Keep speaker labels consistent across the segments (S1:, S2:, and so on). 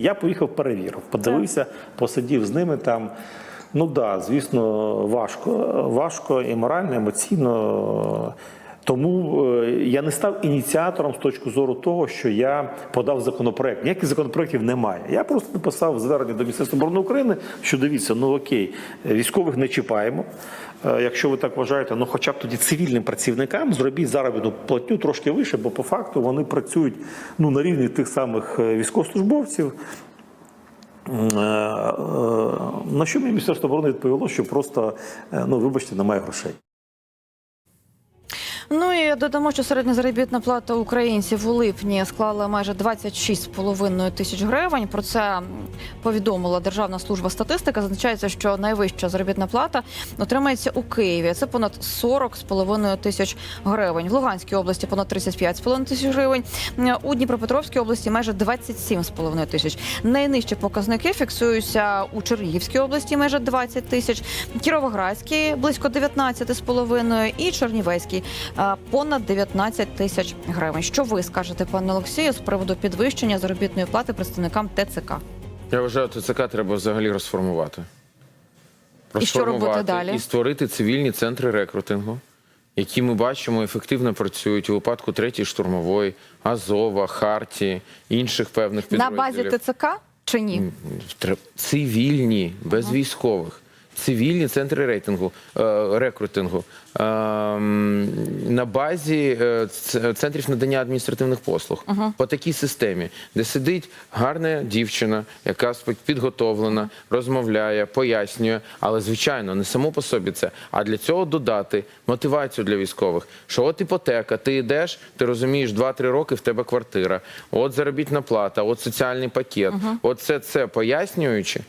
S1: Я поїхав, перевірив, подивився, посидів з ними там. Ну так, да, звісно, важко. Важко і морально, і емоційно. Тому е, я не став ініціатором з точки зору того, що я подав законопроект. Ніяких законопроєктів немає. Я просто написав звернення до Міністерства оборони України, що дивіться, ну окей, військових не чіпаємо. Е, Якщо ви так вважаєте, ну хоча б тоді цивільним працівникам зробіть заробітну платню трошки вище, бо по факту вони працюють ну, на рівні тих самих е, військовослужбовців. Е, На що мені Міністерство оборони відповіло, що просто, ну вибачте, немає грошей.
S2: Ну і додамо, що середня заробітна плата українців у липні склала майже 26,5 тисяч гривень. Про це повідомила Державна служба статистики. Зазначається, що найвища заробітна плата отримається у Києві. Це понад 40,5 тисяч гривень. В Луганській області понад 35,5 тисяч гривень. У Дніпропетровській області майже 27,5 тисяч. Найнижчі показники фіксуються у Чернігівській області майже 20 тисяч, Кіровоградській близько 19,5 і Чернівецькій понад 19 тисяч гривень. Що ви скажете, пане Олексію, з приводу підвищення заробітної плати представникам ТЦК?
S3: Я вважаю, ТЦК треба взагалі розформувати.
S2: І що робити далі?
S3: І створити цивільні центри рекрутингу, які ми бачимо ефективно працюють у випадку третьої штурмової, Азова, Харті, інших певних
S2: На базі ТЦК чи ні?
S3: Цивільні, без військових. Цивільні центри рейтингу, е, рекрутингу. Е, на базі е, центрів надання адміністративних послуг. По такій системі, де сидить гарна дівчина, яка підготовлена, розмовляє, пояснює, але звичайно не само по собі це. А для цього додати мотивацію для військових. Що от іпотека, ти йдеш, ти розумієш, 2-3 роки в тебе квартира, от заробітна плата, от соціальний пакет, от це це пояснюючи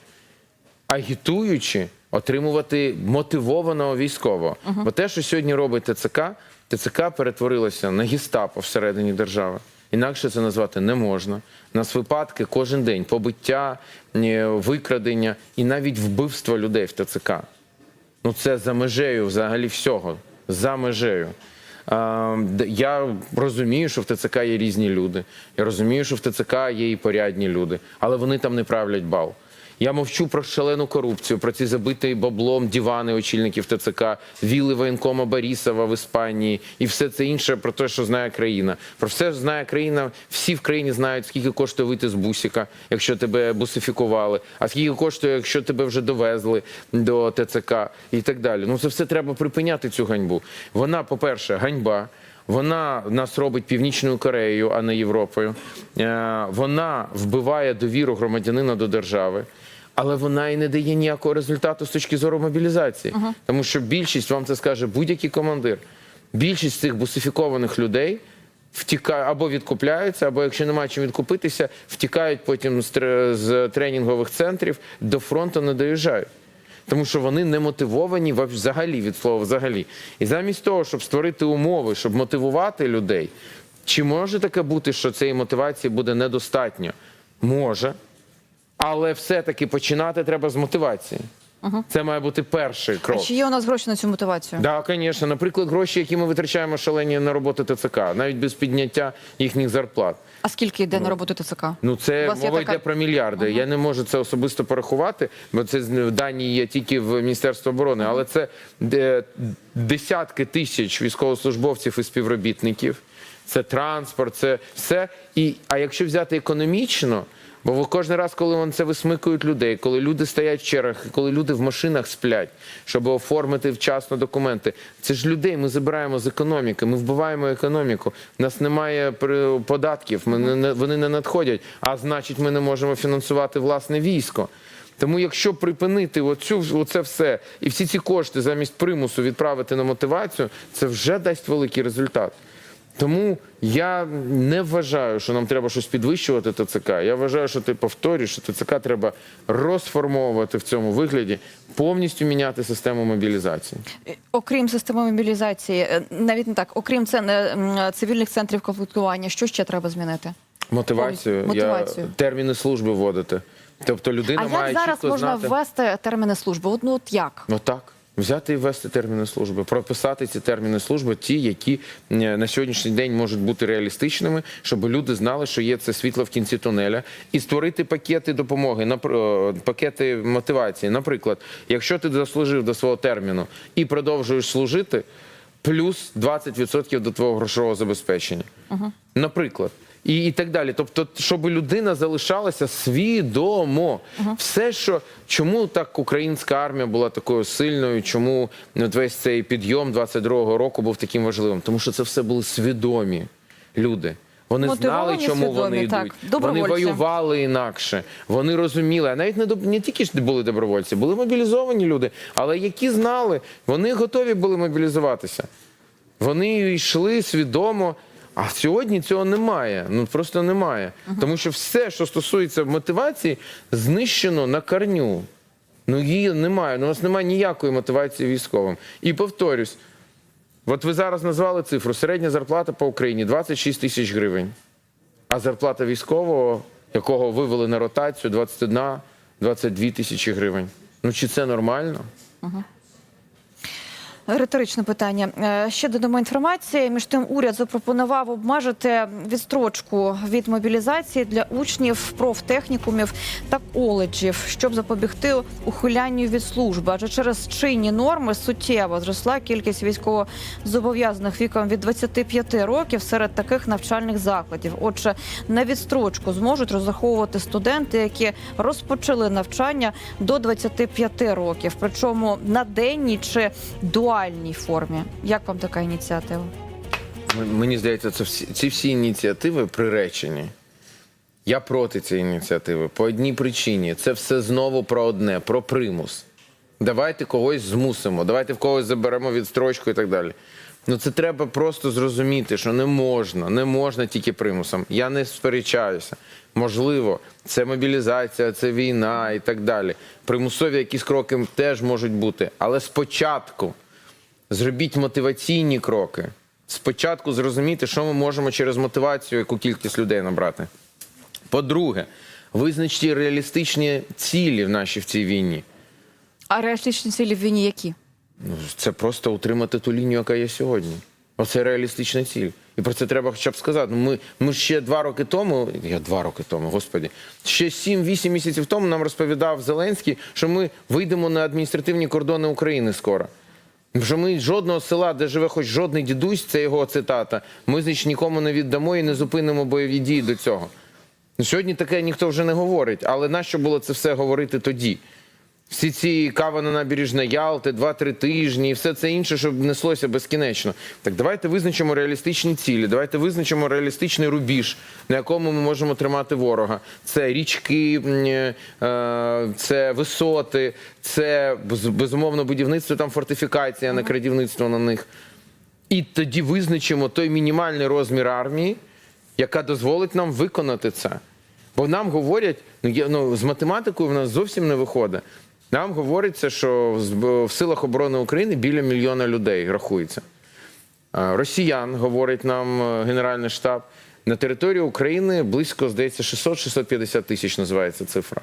S3: агітуючи отримувати мотивованого військового. Бо те, що сьогодні робить ТЦК, ТЦК перетворилося на гестапо всередині держави. Інакше це назвати не можна. У нас випадки кожен день побиття, викрадення і навіть вбивство людей в ТЦК. Ну це за межею взагалі всього. За межею. Я розумію, що в ТЦК є різні люди. Я розумію, що в ТЦК є і порядні люди, але вони там не правлять бал. Я мовчу про шалену корупцію, про ці забиті баблом дивани очільників ТЦК, віли воєнкома Борісова в Іспанії і все це інше про те, що знає країна. Про все знає країна. Всі в країні знають, скільки коштує вийти з бусика, якщо тебе бусифікували, а скільки коштує, якщо тебе вже довезли до ТЦК і так далі. Ну це все треба припиняти цю ганьбу. Вона, по-перше, ганьба. Вона нас робить північною Кореєю, а не Європою. Е, Вона вбиває довіру громадянина до держави. Але вона і не дає ніякого результату з точки зору мобілізації, тому що більшість вам це скаже будь-який командир. Більшість цих бусифікованих людей втікає або відкупляються, або якщо немає чим відкупитися, втікають потім з тренінгових центрів до фронту не доїжджають. Тому що вони не мотивовані взагалі від слова взагалі. І замість того, щоб створити умови, щоб мотивувати людей, чи може таке бути, що цієї мотивації буде недостатньо? Може. Але все-таки починати треба з мотивації. Це має бути перший
S2: А
S3: крок.
S2: чи є у нас гроші на цю мотивацію?
S3: Так, звісно. Наприклад, гроші, які ми витрачаємо шалені на роботу ТЦК, навіть без підняття їхніх зарплат.
S2: А скільки йде на роботу ТЦК?
S3: Ну це мова
S2: така-
S3: йде про мільярди. Я не можу це особисто порахувати, бо це дані є тільки в Міністерстві оборони, але це десятки тисяч військовослужбовців і співробітників. Це транспорт, це все. І а якщо взяти економічно. Бо кожен раз, коли вони це висмикують людей, коли люди стоять в чергах, коли люди в машинах сплять, щоб оформити вчасно документи, це ж людей ми забираємо з економіки, ми вбиваємо економіку. У нас немає податків, ми не, вони не надходять, а значить, ми не можемо фінансувати власне військо. Тому, якщо припинити оцю, оце все і всі ці кошти замість примусу відправити на мотивацію, це вже дасть великий результат. Тому я не вважаю, що нам треба щось підвищувати ТЦК. Я вважаю, що ти повторюєш, що ТЦК треба розформовувати в цьому вигляді, повністю міняти систему мобілізації.
S2: Е, Окрім системи мобілізації, е, навіть не так, окрім не, цивільних центрів комплектування, що ще треба змінити?
S3: Мотивацію,
S2: Мотивацію.
S3: Я, терміни служби вводити. Тобто людина
S2: а
S3: має
S2: як зараз
S3: чітко
S2: можна
S3: знати.
S2: ввести терміни служби? От, ну от як?
S3: Ну так. Взяти і ввести терміни служби, прописати ці терміни служби, ті, які на сьогоднішній день можуть бути реалістичними, щоб люди знали, що є це світло в кінці тунеля, і створити пакети допомоги, пакети мотивації. Наприклад, якщо ти заслужив до свого терміну і продовжуєш служити, плюс 20% до твого грошового забезпечення. Наприклад. І, і так далі. Тобто, щоб людина залишалася свідомо. Все, що чому так українська армія була такою сильною, чому весь цей підйом 22-го року був таким важливим? Тому що це все були свідомі люди. Вони знали, чому вони
S2: свідомі, так.
S3: йдуть. Вони воювали інакше. Вони розуміли, а навіть не не тільки ж були добровольці, були мобілізовані люди, але які знали, вони готові були мобілізуватися. Вони йшли свідомо. А сьогодні цього немає. Ну просто немає. Тому що все, що стосується мотивації, знищено на корню. Ну її немає. Ну, у нас немає ніякої мотивації військовим. І повторюсь, от ви зараз назвали цифру: середня зарплата по Україні 26 тисяч гривень. А зарплата військового, якого вивели на ротацію, 21-22 тисячі гривень. Ну чи це нормально?
S2: Риторичне питання. Е, Ще додамо інформації. Між тим, уряд запропонував обмежити відстрочку від мобілізації для учнів профтехнікумів та коледжів, щоб запобігти ухилянню від служби. Адже через чинні норми суттєво зросла кількість військовозобов'язаних віком від 25 років серед таких навчальних закладів. Отже, на відстрочку зможуть розраховувати студенти, які розпочали навчання до 25 років, причому на денній чи дуальній формі. Як вам така ініціатива?
S3: Мені здається, це всі, ці всі ініціативи приречені. Я проти цієї ініціативи по одній причині. Це все знову про одне, про примус. Давайте когось змусимо, давайте в когось заберемо відстрочку і так далі. Ну це треба просто зрозуміти, що не можна, не можна тільки примусом. Я не сперечаюся. Можливо, це мобілізація, це війна і так далі. Примусові якісь кроки теж можуть бути. Але спочатку зробіть мотиваційні кроки. Спочатку зрозуміти, що ми можемо через мотивацію, яку кількість людей набрати. По-друге, визначте реалістичні цілі в нашій в цій війні.
S2: А реалістичні цілі в війні які?
S3: Ну, Це просто утримати ту лінію, яка є сьогодні. Оце реалістична ціль. І про це треба хоча б сказати. Ми, ми ще два роки тому, я два роки тому, господі, ще 7-8 місяців тому нам розповідав Зеленський, що ми вийдемо на адміністративні кордони України скоро. Що ми жодного села, де живе хоч жодний дідусь, це його цитата, ми значить нікому не віддамо і не зупинимо бойові дії до цього. Сьогодні таке ніхто вже не говорить, але нащо було це все говорити тоді? Всі ці кава на набережна Ялти, 2-3 тижні і все це інше, щоб неслося безкінечно. Так давайте визначимо реалістичні цілі, давайте визначимо реалістичний рубіж, на якому ми можемо тримати ворога. Це річки, е, це висоти, це безумовно будівництво там фортифікація, не крадівництво на них. І тоді визначимо той мінімальний розмір армії, яка дозволить нам виконати це. Бо нам говорять, ну, є- ну з математикою в нас зовсім не виходить. Нам говориться, що в силах оборони України біля мільйона людей рахується. Росіян, говорить нам е, Генеральний штаб, на території України близько, здається, 600-650 тисяч називається цифра.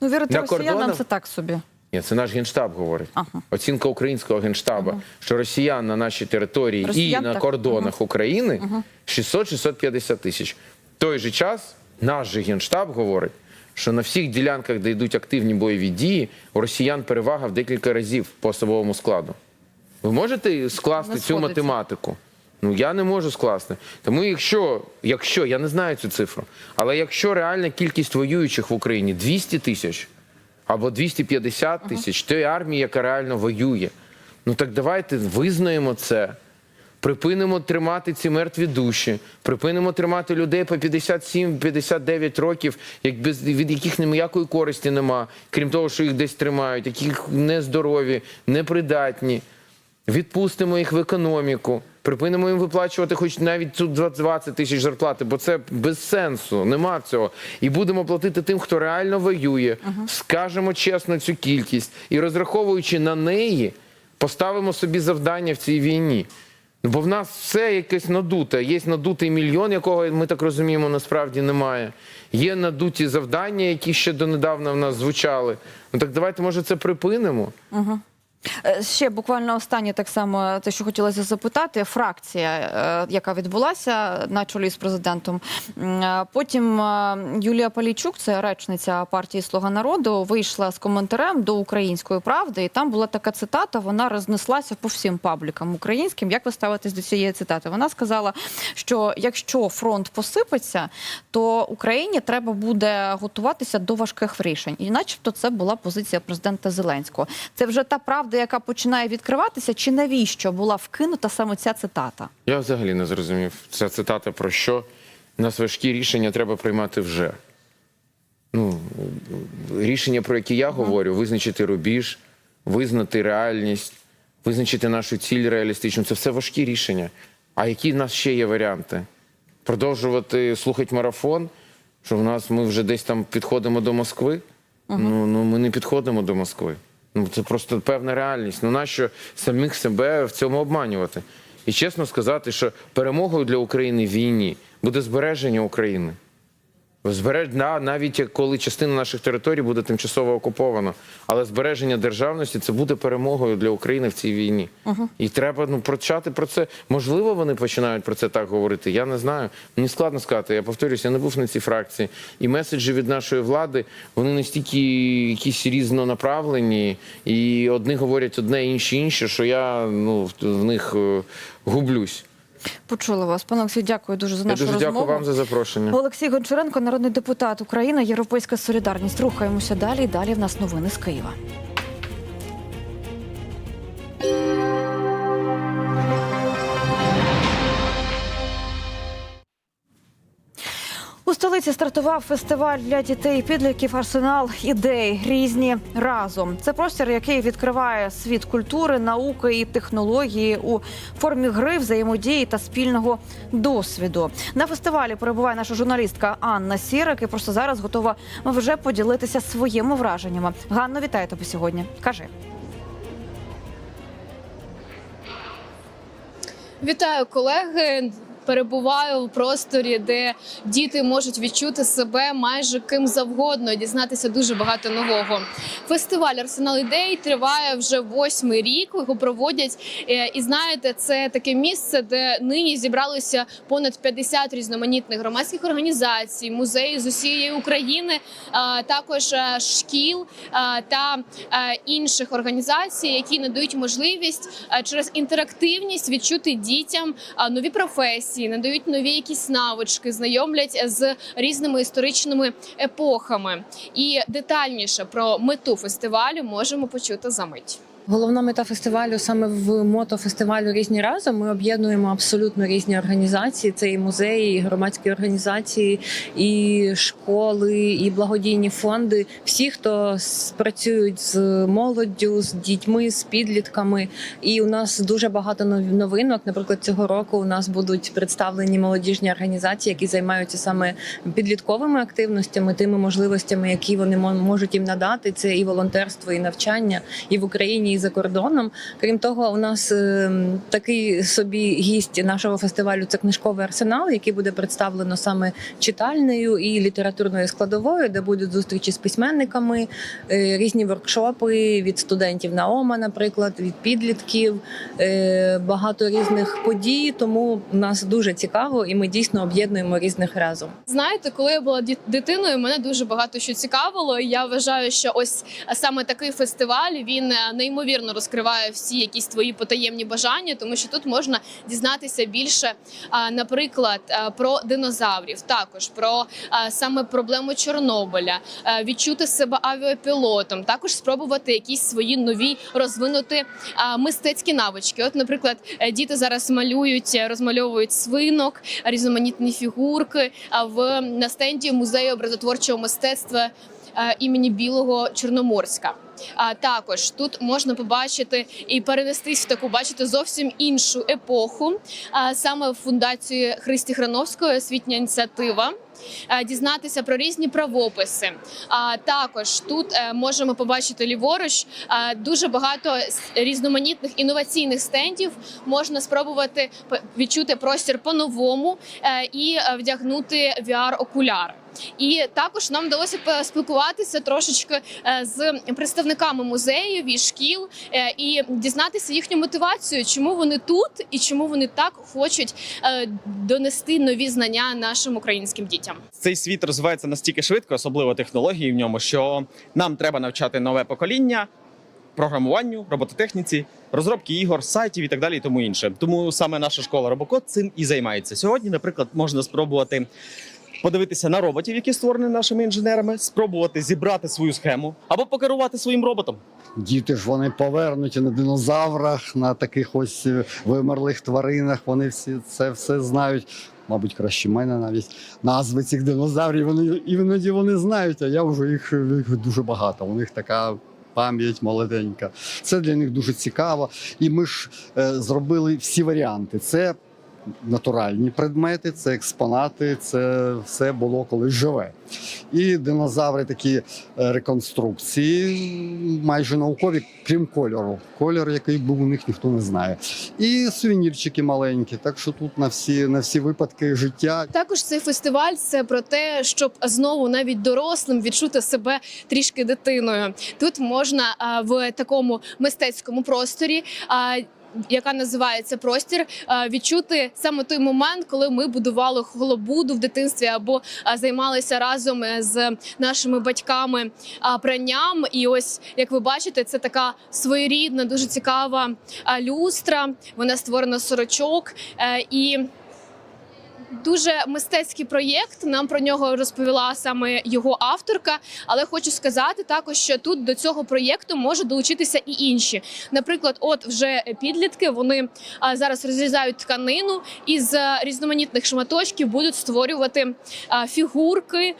S2: Ну, вірити
S3: На
S2: росіянам
S3: кордонах?
S2: це так собі.
S3: Ні, це наш генштаб говорить.
S2: Ага.
S3: Оцінка українського генштаба, що росіян на нашій території
S2: Росіян
S3: і на
S2: так.
S3: кордонах України 600-650 тисяч. В той же час наш же генштаб говорить, що на всіх ділянках, де йдуть активні бойові дії, у росіян перевага в декілька разів по особовому складу. Ви можете скласти цю математику? Ну я не можу скласти. Тому, якщо, якщо я не знаю цю цифру, але якщо реальна кількість воюючих в Україні 200 тисяч або 250 тисяч, то є армія, яка реально воює. Ну так давайте визнаємо це. Припинимо тримати ці мертві душі, припинимо тримати людей по 57-59 років, як без від яких ніякої користі нема, крім того, що їх десь тримають, які нездорові, непридатні. Відпустимо їх в економіку, припинимо їм виплачувати хоч навіть тут 20 тисяч зарплати, бо це без сенсу, нема цього. І будемо платити тим, хто реально воює, скажемо чесно цю кількість і розраховуючи на неї, поставимо собі завдання в цій війні. Бо в нас все якесь надуте. Є надутий мільйон, якого ми так розуміємо, насправді немає. Є надуті завдання, які ще донедавна в нас звучали. Ну так давайте, може, це припинимо.
S2: Е, Ще буквально останнє так само те, що хотілося запитати. Фракція, е, яка відбулася на чолі з президентом. Е, Потім е, Юлія Полійчук, це речниця партії Слуга народу, вийшла з коментарем до української правди, і там була така цитата. Вона рознеслася по всім паблікам українським. Як ви ставитесь до цієї цитати? Вона сказала, що якщо фронт посипеться, то Україні треба буде готуватися до важких рішень. І, начебто, це була позиція президента Зеленського. Це вже та правда, яка починає відкриватися, чи навіщо була вкинута саме ця цитата?
S3: Я взагалі не зрозумів. Ця цитата про що? Нас важкі рішення треба приймати вже. Ну, рішення, про які я говорю, визначити рубіж, визнати реальність, визначити нашу ціль реалістичну. Це все важкі рішення. А які в нас ще є варіанти? Продовжувати слухати марафон, що в нас ми вже десь там підходимо до Москви. Ну, ну ми не підходимо до Москви. Ну це просто певна реальність. Ну нащо самих себе в цьому обманювати? І чесно сказати, що перемогою для України в війні буде збереження України. Збереж... на- навіть коли частина наших територій буде тимчасово окупована, але збереження державності це буде перемогою для України в цій війні. І треба ну почати про це. Можливо, вони починають про це так говорити. Я не знаю. Мені складно сказати. Я повторюся, я не був на цій фракції. І меседжі від нашої влади вони настільки якісь різнонаправлені, і одні говорять одне, інші інше, що я ну в- в них е, гублюсь.
S2: Почула вас. Пане Олексій, дякую дуже за
S3: Я
S2: нашу
S3: дуже
S2: розмову.
S3: дякую вам за запрошення.
S2: Олексій Гончаренко, народний депутат України, Європейська солідарність. Рухаємося далі. Далі в нас новини з Києва. Столиці стартував фестиваль для дітей і підлітків Арсенал ідей різні разом. Це простір, який відкриває світ культури, науки і технології у формі гри, взаємодії та спільного досвіду. На фестивалі перебуває наша журналістка Анна Сірик і просто зараз готова вже поділитися своїми враженнями. Ганно, вітаю тебе сьогодні. Кажи.
S4: Вітаю колеги. Перебуваю в просторі, де діти можуть відчути себе майже ким завгодно, і дізнатися дуже багато нового. Фестиваль Арсенал ідей триває вже восьмий рік. Його проводять. Е, І знаєте, це таке місце, де нині зібралося понад 50 різноманітних громадських організацій, музеїв з усієї України, також е, шкіл та е, інших організацій, які надають можливість е, через інтерактивність відчути дітям нові професії, надають нові якісь навички, знайомлять з різними історичними епохами. І детальніше про мету фестивалю можемо почути за мить.
S5: Головна мета фестивалю саме в мотофестивалю різні разом. Ми об'єднуємо абсолютно різні організації. Це і музеї, і громадські організації, і школи, і благодійні фонди. Всі, хто працюють з молоддю, з дітьми, з підлітками. І у нас дуже багато нов- новинок. Наприклад, цього року у нас будуть представлені молодіжні організації, які займаються саме підлітковими активностями, тими можливостями, які вони мо- можуть їм надати. Це і волонтерство, і навчання, і в Україні, і за кордоном. Крім того, у нас е, такий собі гість нашого фестивалю це книжковий арсенал, який буде представлено саме читальною і літературною складовою, де будуть зустрічі з письменниками, е, різні воркшопи від студентів НАОМА, наприклад, від підлітків, е, багато різних подій. Тому нас дуже цікаво, і ми дійсно об'єднуємо різних разом.
S4: Знаєте, коли я була дитиною, мене дуже багато що цікавило. І я вважаю, що ось саме такий фестиваль він е, неймовірно розкриває всі якісь твої потаємні бажання, тому що тут можна дізнатися більше, наприклад, е, про динозаврів, також про е, саме проблему Чорнобиля, е, відчути себе авіапілотом, також спробувати якісь свої нові розвинути мистецькі навички. От, наприклад, діти зараз малюють, розмальовують свинок, різноманітні фігурки. В на стенді музею образотворчого мистецтва імені Білого Чорноморська. А також тут можна побачити і перенестись в таку, бачити зовсім іншу епоху, а саме в фундації Христі Храновської освітня ініціатива. Дізнатися про різні правописи. А також тут е, можемо побачити ліворуч дуже багато різноманітних інноваційних стендів. Можна спробувати відчути простір по-новому е, і е, вдягнути VR-окуляр. І також нам вдалося поспілкуватися трошечки з представниками представниками музеїв і шкіл е, і дізнатися їхню мотивацію, чому вони тут і чому вони так хочуть е, донести нові знання нашим українським дітям.
S6: цей світ розвивається настільки швидко, особливо технології в ньому, що нам треба навчати нове покоління програмуванню, робототехніці, розробки ігор, сайтів і так далі, і тому інше. Тому саме наша школа Робокод цим і займається. Сьогодні, наприклад, можна спробувати. Подивитися на роботів, які створені нашими інженерами, спробувати зібрати свою схему або покерувати своїм роботом.
S7: Діти ж вони повернуті на динозаврах, на таких ось е, вимерлих тваринах. Вони всі це все знають. Мабуть, краще мене навіть назви цих динозаврів. Вони іноді вони знають, а я вже їх, їх дуже багато. У них така пам'ять молоденька. Це для них дуже цікаво. І ми ж е, зробили всі варіанти. Це натуральні предмети, це експонати, це все було колись живе. І динозаври такі е, реконструкції, майже наукові, крім кольору. Кольор, який був у них, ніхто не знає. І сувенірчики маленькі. Так що тут на всі, на всі випадки життя
S4: Також цей фестиваль це про те, щоб знову навіть дорослим відчути себе трішки дитиною. Тут можна в такому мистецькому просторі. Яка називається простір, відчути саме той момент, коли ми будували холобуду в дитинстві або займалися разом е, з нашими батьками пранням. І ось як ви бачите, це така своєрідна, дуже цікава люстра. Вона створена сорочок е, і. Дуже мистецький проєкт. Нам про нього розповіла саме його авторка. Але хочу сказати також, що тут до цього проєкту можуть долучитися і інші. Наприклад, от вже підлітки вони зараз розрізають тканину і з різноманітних шматочків будуть створювати фігурки,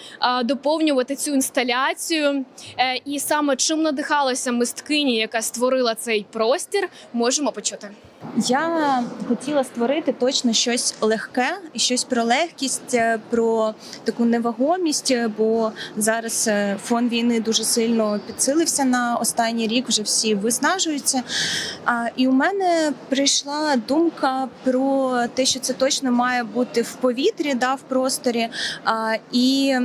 S4: доповнювати цю інсталяцію. Е, І саме чим надихалася мисткині, яка створила цей простір, можемо почути.
S8: Я хотіла створити точно щось легке щось про легкість, е, про таку невагомість, е, бо зараз е, фон війни дуже сильно підсилився на останній рік. Вже всі виснажуються. А, І у мене прийшла думка про те, що це точно має бути в повітрі, да, в просторі. А, І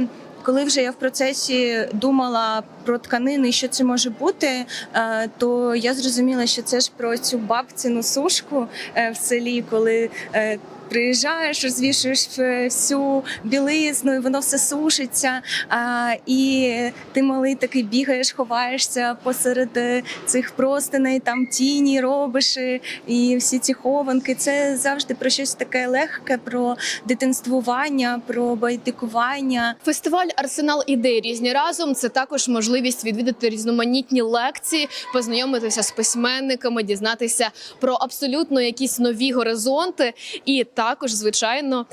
S8: коли вже я в процесі думала про тканини, що це може бути, е, то я зрозуміла, що це ж про цю бабцину сушку е, в селі, коли е, приїжджаєш, розвішуєш всю білизну, і воно все сушиться. І ти малий такий бігаєш, ховаєшся посеред е, цих простиней, там тіні робиш е, і всі ці хованки. Це завжди про щось таке легке, про дитинствування, про байдикування.
S4: Фестиваль Арсенал ідей різні разом. Це також можливість відвідати різноманітні лекції, познайомитися з письменниками, дізнатися про абсолютно якісь нові горизонти, і також, звичайно.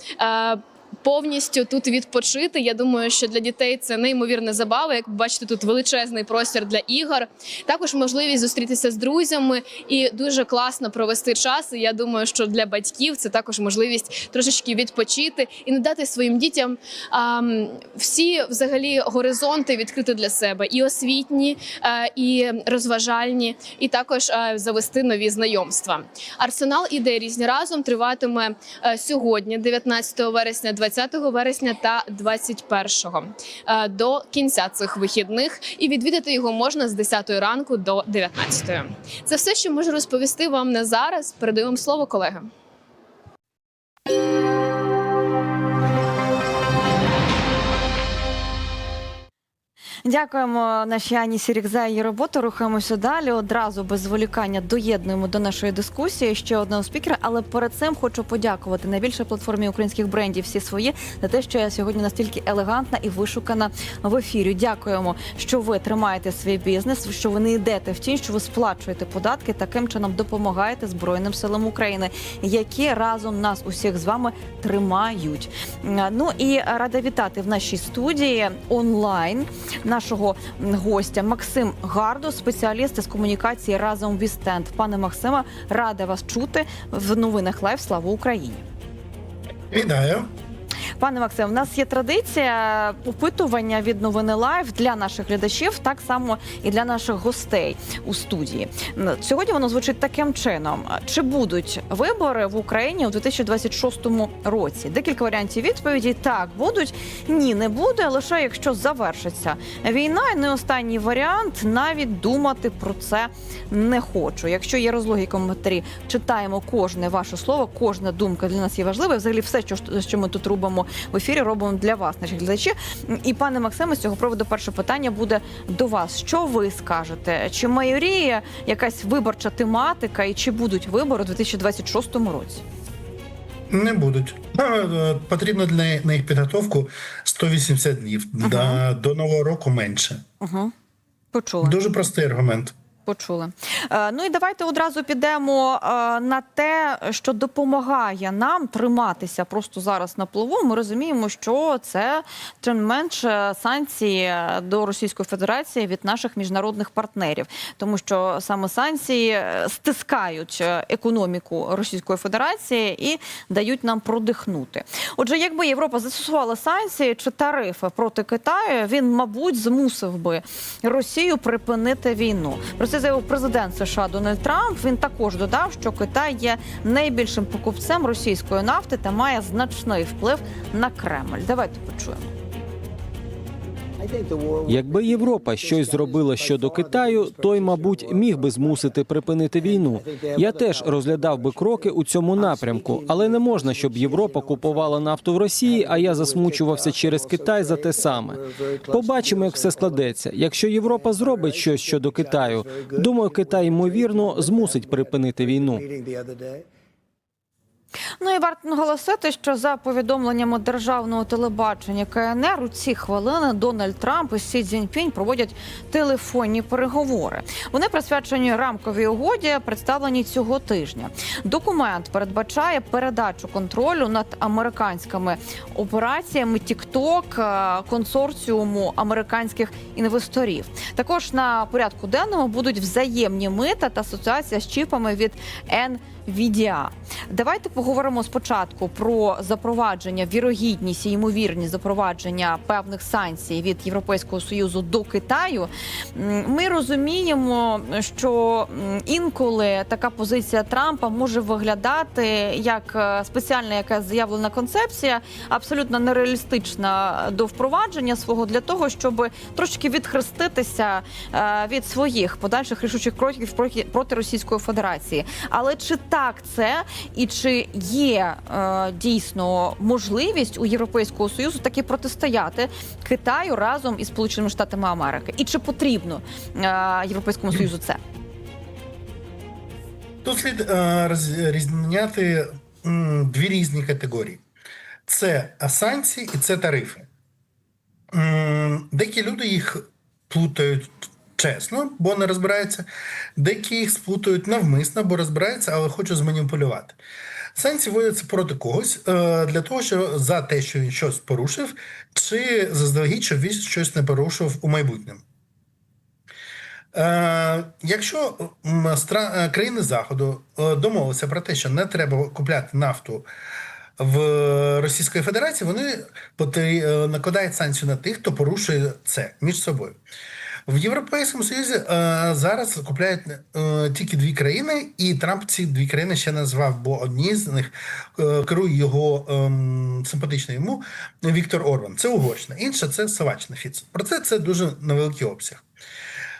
S4: Повністю тут відпочити. Я думаю, що для дітей це неймовірна забава. Як бачите, тут величезний простір для ігор. Також можливість зустрітися з друзями і дуже класно провести час. І я думаю, що для батьків це також можливість трошечки відпочити і не дати своїм дітям ам, всі взагалі горизонти відкрити для себе і освітні, е, і розважальні, і також е, завести нові знайомства. Арсенал ідей різні разом триватиме е, сьогодні, 19 вересня, 20 вересня та 21-го до кінця цих вихідних. І відвідати його можна з 10 ранку до 19. Це все, що можу розповісти вам на зараз. Передаю вам слово, колеги.
S2: Дякуємо нашій Ані Сірік за її роботу. Рухаємося далі. Одразу без зволікання доєднуємо до нашої дискусії ще одного спікера. Але перед цим хочу подякувати найбільшій платформі українських брендів всі свої за те, що я сьогодні настільки елегантна і вишукана в ефірі. Дякуємо, що ви тримаєте свій бізнес, що ви не йдете в тінь, що ви сплачуєте податки. Таким чином допомагаєте Збройним силам України, які разом нас усіх з вами тримають. Ну і рада вітати в нашій студії онлайн нашого гостя Максим Гардо, спеціаліст із комунікації разом Вістенд. Пане Максима, рада вас чути в новинах Лайв. Слава Україні!
S9: Вітаю.
S2: Пане Максим, у нас є традиція опитування від новини Лайв для наших глядачів, так само і для наших гостей у студії. Сьогодні воно звучить таким чином: чи будуть вибори в Україні у 2026 році? Декілька варіантів відповіді: так будуть, ні, не буде. Лише якщо завершиться війна, і не останній варіант, навіть думати про це не хочу. Якщо є розлоги коментарі, читаємо кожне ваше слово, кожна думка для нас є важлива. Взагалі, все, що, що ми тут робимо в ефірі, робимо для вас, наші глядачі. І пане Максиме, з цього приводу перше питання буде до вас. Що ви скажете? Чи майоріє якась виборча тематика, і чи будуть вибори у 2026 році?
S9: Не будуть. Е, Потрібно для на їх підготовку 180 днів.
S2: Ага.
S9: До, до нового року менше.
S2: Угу. Почули.
S9: Дуже простий аргумент.
S2: Почули. Е, ну і давайте одразу підемо е, на те, що допомагає нам триматися просто зараз на плаву. Ми розуміємо, що це тим менше санкції до Російської Федерації від наших міжнародних партнерів, тому що саме санкції е, стискають економіку Російської Федерації і дають нам продихнути. Отже, якби Європа застосувала санкції чи тарифи проти Китаю, він, мабуть, змусив би Росію припинити війну. Про це заявив президент США Дональд Трамп. Він також додав, що Китай є найбільшим покупцем російської нафти та має значний вплив на Кремль. Давайте почуємо.
S10: Якби Європа щось зробила щодо Китаю, той, мабуть, міг би змусити припинити війну. Я теж розглядав би кроки у цьому напрямку, але не можна, щоб Європа купувала нафту в Росії, а я засмучувався через Китай за те саме. Побачимо, як все складеться. Якщо Європа зробить щось щодо Китаю, думаю, Китай ймовірно змусить припинити війну.
S2: Ну і варто наголосити, що за повідомленнями державного телебачення КНР у ці хвилини Дональд Трамп і Сі Цзіньпінь проводять телефонні переговори. Вони присвячені рамковій угоді, представлені цього тижня. Документ передбачає передачу контролю над американськими операціями TikTok е, консорціуму американських інвесторів. Також на порядку денному будуть взаємні мита та асоціація з чіпами від NVIDIA. Давайте поговоримо спочатку про запровадження, вірогідність і ймовірність запровадження певних санкцій від Європейського союзу до Китаю. Ми розуміємо, що інколи така позиція Трампа може виглядати як е, спеціальна якась заявлена концепція, абсолютно нереалістична до впровадження свого для того, щоб трошки відхреститися е, від своїх подальших рішучих кроків проти Російської Федерації. Але чи так це і чи є е, дійсно можливість у Європейського союзу таки протистояти Китаю разом із Сполученими Штатами Америки? І чи потрібно е, Європейському союзу це?
S9: Тут слід е, розрізняти дві різні категорії: це санкції і це тарифи. Деякі люди їх плутають чесно, бо не розбираються, деякі їх сплутають навмисно, бо розбираються, але хочуть зманіпулювати. Санкції вводяться проти когось е, для того, що за те, що він щось порушив, чи заздалегідь, щоб він щось не порушив у майбутньому. Е, якщо стра- е, країни Заходу домовилися про те, що не треба купляти нафту в Російської Федерації, вони накладають санкцію на тих, хто порушує це між собою. В Європейському Союзі е, зараз купляють е, тільки дві країни, і Трамп ці дві країни ще назвав, бо одні з них е, керує його ем, симпатичний йому Віктор Орбан. Це Угорщина, інша це Словаччина Фіц. Проте це дуже невеликий обсяг.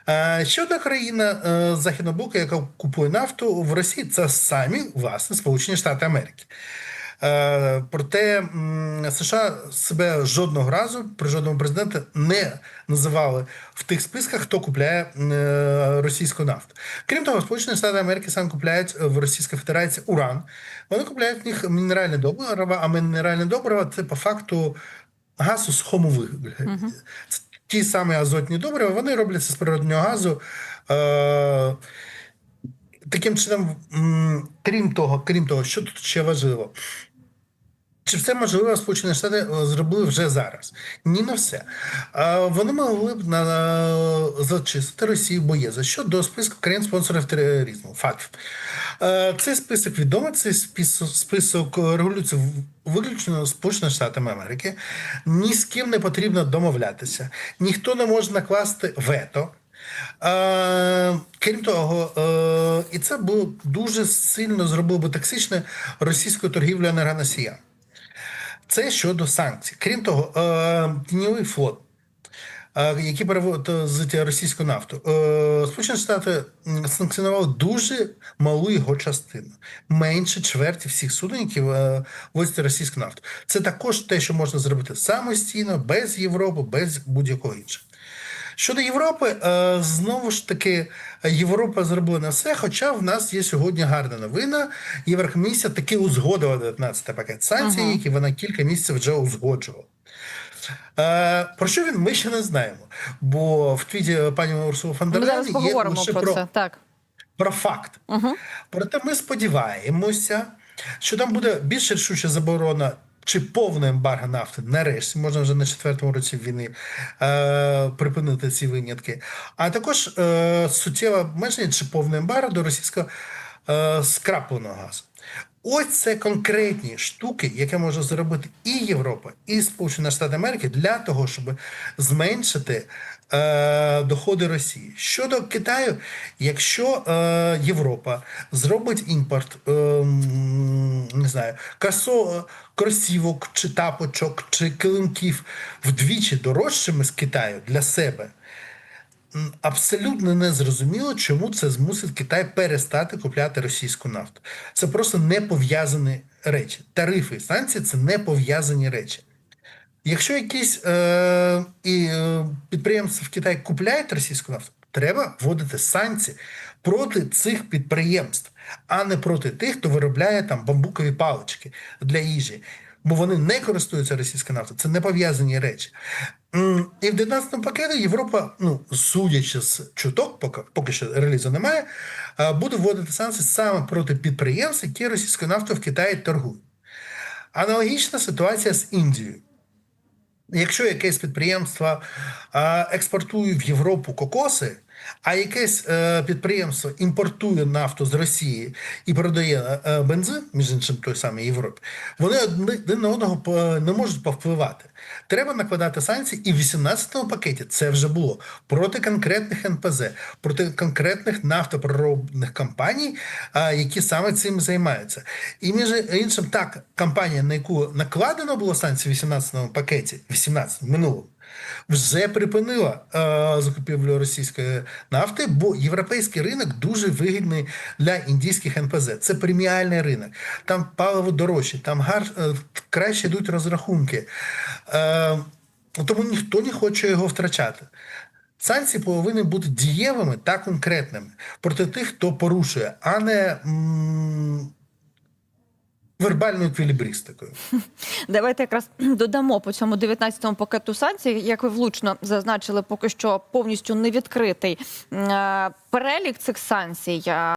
S9: Е, Ще одна країна е, Західного блоку, яка купує нафту в Росії, це самі власне Сполучені Штати Америки. Е, Проте США себе жодного разу при жодному президенті не називали в тих списках, хто купляє е, російську нафту. Крім того, Сполучені Штати Америки саме купляють в Російській Федерації уран. Вони купляють в них мінеральне добрива, а мінеральне добрива це по факту газ у сухому вигляді. Це ті самі азотні добрива, вони робляться з природнього газу. Е, Таким чином, крім того, крім того, що тут ще важливо, Чи все можливо Сполучені Штати е, зробили вже зараз? Ні, не все. Вони могли б на зачистити Росію боє за що до списку країн-спонсорів тероризму. Фактів. Е, Цей список відомий, цей список, регулюється в- виключно Сполученими Штатами Америки. Ні з ким не потрібно домовлятися, ніхто не може накласти вето. Е, крім того, і це було дуже сильно зробило би токсичне російську торгівлю енергоносіян. Це щодо санкцій. Крім того, е, тіньовий флот, е, який перевозить російську нафту, е, Сполучені Штати санкціонували дуже малу його частину, менше чверті всіх суден, які е, возять російську нафту. Це також те, що можна зробити самостійно, без Європи, без будь-якого іншого. Щодо Європи, е, знову ж таки, Європа зробила не все, хоча в нас є сьогодні гарна новина. Єврокомісія таки узгодила 19 пакет санкцій,
S2: Ага.
S9: які вона кілька місяців вже узгоджувала. Е, про що він ми ще не знаємо, бо в твіті пані Урсула Ляйн є лише
S2: про це. Так.
S9: про факт.
S2: Угу.
S9: Проте ми сподіваємося, що там буде більш рішуча заборона чи повне ембарго нафти. Нарешті можна вже на четвертому році війни е, припинити ці винятки. А також е, суттєве обмеження чи повне ембарго до російського е, скрапленого газу. Ось це конкретні штуки, які може зробити і Європа, і Сполучені Штати Америки для того, щоб зменшити е, доходи Росії. Щодо Китаю, якщо е, Європа зробить імпорт, е, не знаю, касо, кросівок чи тапочок чи килимків вдвічі дорожчими з Китаю для себе. Абсолютно не зрозуміло, чому це змусить Китай перестати купляти російську нафту. Це просто не пов'язані речі. Тарифи і санкції це не пов'язані речі. Якщо якісь е, е, підприємства в Китаї купляють російську нафту, треба вводити санкції проти цих підприємств, а не проти тих, хто виробляє там бамбукові палички для їжі. Бо вони не користуються російською нафтою. Це не пов'язані речі. І в 19 пакеті Європа, ну судячи з чуток, поки, поки що релізу немає, буде вводити санкції саме проти підприємств, які російською нафтою в Китаї торгують. Аналогічна ситуація з Індією. Якщо якесь підприємство експортує в Європу кокоси, а якесь е, підприємство імпортує нафту з Росії і продає е, бензин, між іншим той самий Європі, вони один на одного не можуть повпливати. Треба накладати санкції, і в 18-му пакеті це вже було проти конкретних НПЗ, проти конкретних нафтопроробних компаній, а, які саме цим займаються. І між іншим, так, компанія, на яку накладено було санкції в 18-му пакеті, 18 минулому, вже припинила е, закупівлю російської нафти, бо європейський ринок дуже вигідний для індійських НПЗ. Це преміальний ринок. Там паливо дорожче, там гар, е, краще йдуть розрахунки. Е, тому ніхто не хоче його втрачати. Санкції повинні бути дієвими та конкретними проти тих, хто порушує, а не м, вербальною еквілібристикою.
S2: Давайте якраз додамо по цьому 19-му пакету санкцій. Як ви влучно зазначили, поки що повністю не відкритий е, перелік цих санкцій.